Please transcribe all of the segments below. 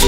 జై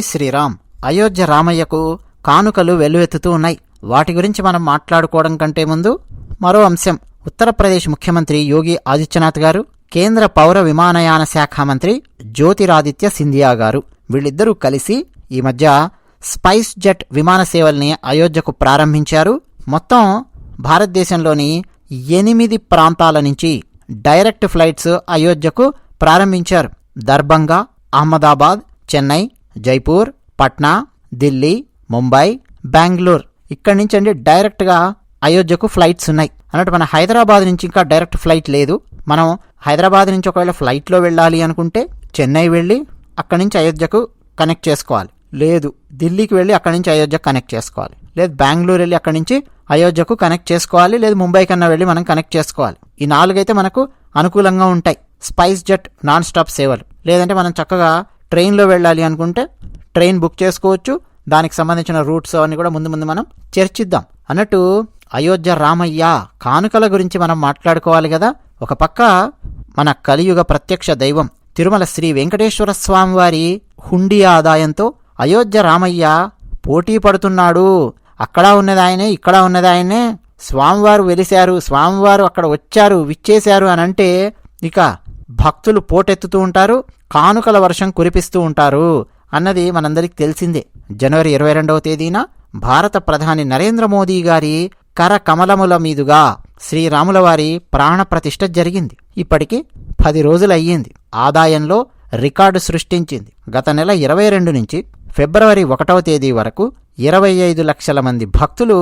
శ్రీరామ్. అయోధ్య రామయ్యకు కానుకలు వెల్లువెత్తుతూ ఉన్నాయి. వాటి గురించి మనం మాట్లాడుకోవడం కంటే ముందు మరో అంశం. ఉత్తరప్రదేశ్ ముఖ్యమంత్రి యోగి ఆదిత్యనాథ్ గారు కేంద్ర పౌర విమానయాన శాఖ మంత్రి జ్యోతిరాదిత్య సింధియా గారు వీళ్ళిద్దరూ కలిసి ఈ మధ్య స్పైస్ జెట్ విమాన సేవల్ని అయోధ్యకు ప్రారంభించారు. మొత్తం భారతదేశంలోని ఎనిమిది ప్రాంతాల నుంచి డైరెక్ట్ ఫ్లైట్స్ అయోధ్యకు ప్రారంభించారు. దర్భంగా అహ్మదాబాద్ చెన్నై జైపూర్ పట్నా ఢిల్లీ ముంబై బెంగళూరు ఇక్కడి నుంచి అండి డైరెక్ట్గా అయోధ్యకు ఫ్లైట్స్ ఉన్నాయి. అన్నట్టు మన హైదరాబాద్ నుంచి ఇంకా డైరెక్ట్ ఫ్లైట్ లేదు. మనం హైదరాబాద్ నుంచి ఒకవేళ ఫ్లైట్లో వెళ్ళాలి అనుకుంటే చెన్నై వెళ్ళి అక్కడి నుంచి అయోధ్యకు కనెక్ట్ చేసుకోవాలి. లేదు ఢిల్లీకి వెళ్ళి అక్కడి నుంచి అయోధ్యకు కనెక్ట్ చేసుకోవాలి. లేదు బెంగళూరు వెళ్ళి అక్కడి నుంచి అయోధ్యకు కనెక్ట్ చేసుకోవాలి లేదు ముంబై కన్నా వెళ్ళి మనం కనెక్ట్ చేసుకోవాలి. ఈ నాలుగైతే మనకు అనుకూలంగా ఉంటాయి. స్పైస్ జెట్ నాన్ స్టాప్ సేవలు. లేదంటే మనం చక్కగా ట్రైన్లో వెళ్ళాలి అనుకుంటే ట్రైన్ బుక్ చేసుకోవచ్చు. దానికి సంబంధించిన రూట్స్ అవన్నీ కూడా ముందు ముందు మనం చర్చిద్దాం. అన్నట్టు అయోధ్య రామయ్య కానుకల గురించి మనం మాట్లాడుకోవాలి కదా. ఒక పక్క మన కలియుగ ప్రత్యక్ష దైవం తిరుమల శ్రీ వెంకటేశ్వర స్వామివారి హుండీ ఆదాయంతో అయోధ్య రామయ్య పోటీ పడుతున్నాడు. అక్కడ ఉన్నదాయనే ఇక్కడ ఉన్నదాయనే. స్వామివారు వెలిశారు స్వామివారు అక్కడ వచ్చారు విచ్చేశారు అని అంటే ఇక భక్తులు పోటెత్తుతూ ఉంటారు కానుకల వర్షం కురిపిస్తూ ఉంటారు అన్నది మనందరికీ తెలిసిందే. జనవరి ఇరవై రెండవ తేదీన భారత ప్రధాని నరేంద్ర మోదీ గారి కరకమలముల మీదుగా శ్రీరాముల వారి ప్రాణప్రతిష్ఠ జరిగింది. ఇప్పటికి పది రోజులయ్యింది. ఆదాయంలో రికార్డు సృష్టించింది. గత నెల ఇరవై రెండు నుంచి ఫిబ్రవరి ఒకటవ తేదీ వరకు ఇరవై ఐదు లక్షల మంది భక్తులు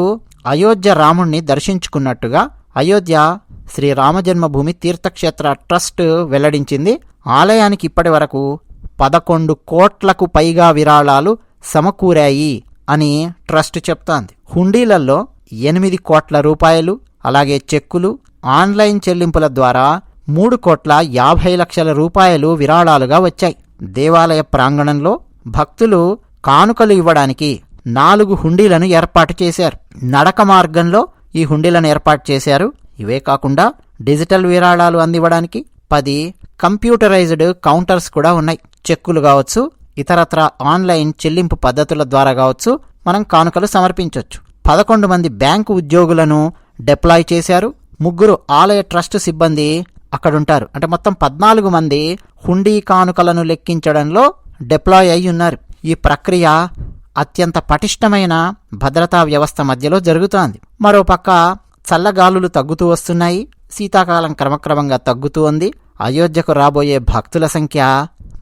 అయోధ్య రాముణ్ణి దర్శించుకున్నట్టుగా అయోధ్య శ్రీ రామజన్మభూమి తీర్థక్షేత్ర ట్రస్ట్ వెల్లడించింది. ఆలయానికి ఇప్పటి వరకు పదకొండు కోట్లకు పైగా విరాళాలు సమకూరాయి అని ట్రస్ట్ చెప్తోంది. హుండీలలో ఎనిమిది కోట్ల రూపాయలు అలాగే చెక్కులు ఆన్లైన్ చెల్లింపుల ద్వారా మూడు కోట్ల యాభై లక్షల రూపాయలు విరాళాలుగా వచ్చాయి. దేవాలయ ప్రాంగణంలో భక్తులు కానుకలు ఇవ్వడానికి నాలుగు హుండీలను ఏర్పాటు చేశారు. నడక మార్గంలో ఈ హుండీలను ఏర్పాటు చేశారు. ఇవే కాకుండా డిజిటల్ విరాళాలు అందివ్వడానికి పది కంప్యూటరైజ్డ్ కౌంటర్స్ కూడా ఉన్నాయి. చెక్కులు కావచ్చు ఇతరత్ర ఆన్లైన్ చెల్లింపు పద్ధతుల ద్వారా కావచ్చు మనం కానుకలు సమర్పించవచ్చు పదకొండు మంది బ్యాంకు ఉద్యోగులను డిప్లాయ్ చేశారు. ముగ్గురు ఆలయ ట్రస్ట్ సిబ్బంది అక్కడుంటారు. అంటే మొత్తం పద్నాలుగు మంది హుండీ కానుకలను లెక్కించడంలో డిప్లాయ్ అయి ఉన్నారు ఈ ప్రక్రియ అత్యంత పటిష్టమైన భద్రతా వ్యవస్థ మధ్యలో జరుగుతోంది. మరోపక్క చల్లగాలులు తగ్గుతూ వస్తున్నాయి. శీతాకాలం క్రమక్రమంగా తగ్గుతూ ఉంది. అయోధ్యకు రాబోయే భక్తుల సంఖ్య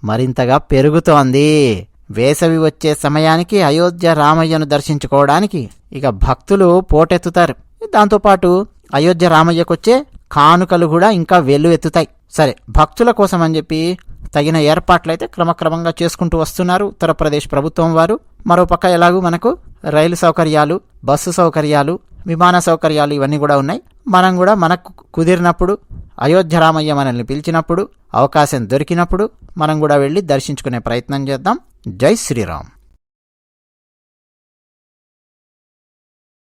మరింతగా పెరుగుతోంది. వేసవి వచ్చే సమయానికి అయోధ్య రామయ్యను దర్శించుకోవడానికి ఇక భక్తులు పోటెత్తుతారు. దాంతోపాటు అయోధ్య రామయ్యకొచ్చే కానుకలు కూడా ఇంకా వెల్లు ఎత్తుతాయి సరే భక్తుల కోసం అని చెప్పి తగిన ఏర్పాట్లయితే క్రమక్రమంగా చేసుకుంటూ వస్తున్నారు ఉత్తరప్రదేశ్ ప్రభుత్వం వారు. మరోపక్క ఎలాగూ మనకు రైలు సౌకర్యాలు బస్సు సౌకర్యాలు విమాన సౌకర్యాలు ఇవన్నీ కూడా ఉన్నాయి. మనం కూడా మనకు కుదిరినప్పుడు అయోధ్య రామయ్య మనల్ని పిలిచినప్పుడు అవకాశం దొరికినప్పుడు మనం కూడా వెళ్ళి దర్శించుకునే ప్రయత్నం చేద్దాం. జై శ్రీరామ్.